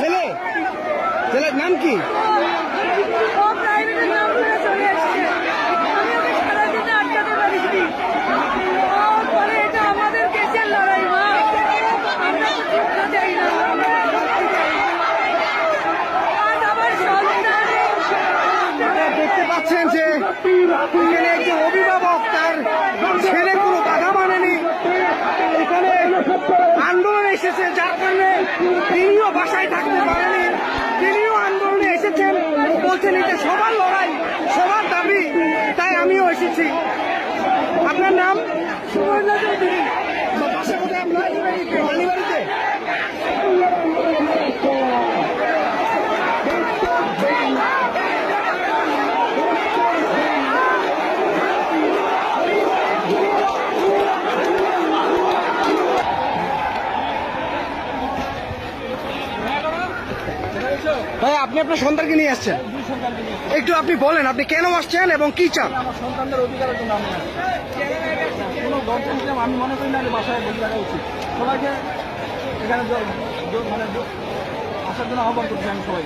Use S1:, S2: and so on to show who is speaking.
S1: ছেলে? ছেলের নাম কি?
S2: ও প্রাইভেটের নাম করে চলে এসেছে আমি ওকে সারাদিনে আটকাতে পারিনি। ও বলে এটা আমাদের কেসের লড়াই মা। আমরা তো শিক্ষা চাই না আমরা মুক্তি চাই। আজ আমার সন্তান
S1: আপনারা দেখতে পাচ্ছেন যে একজন অভিভাবক তার ছেলে কোনো বাধা মানেনি এখানে আন্দোলন এসেছে যার কারণে তিনিও বাসায় থাকতে পারেনি, তিনিও আন্দোলনে এসেছেন বলছেন এটা সবার লড়াই, সবার দাবি, তাই আমিও এসেছি। আপনার নাম? সুবর্ণা চৌধুরী বাসা কোথায় আপনার রানীবাড়িতে ভাই আপনি আপনার সন্তানকে নিয়ে আসছেন? একটু আপনি বলেন আপনি কেন আসছেন এবং কি চান?
S3: আমার সন্তানদের অধিকারের জন্য কোনো আমি মনে করি না যে বাসায় বসে থাকা উচিত। সবাইকে এখানে মানে আসার জন্য আহ্বান করছি আমি সবাই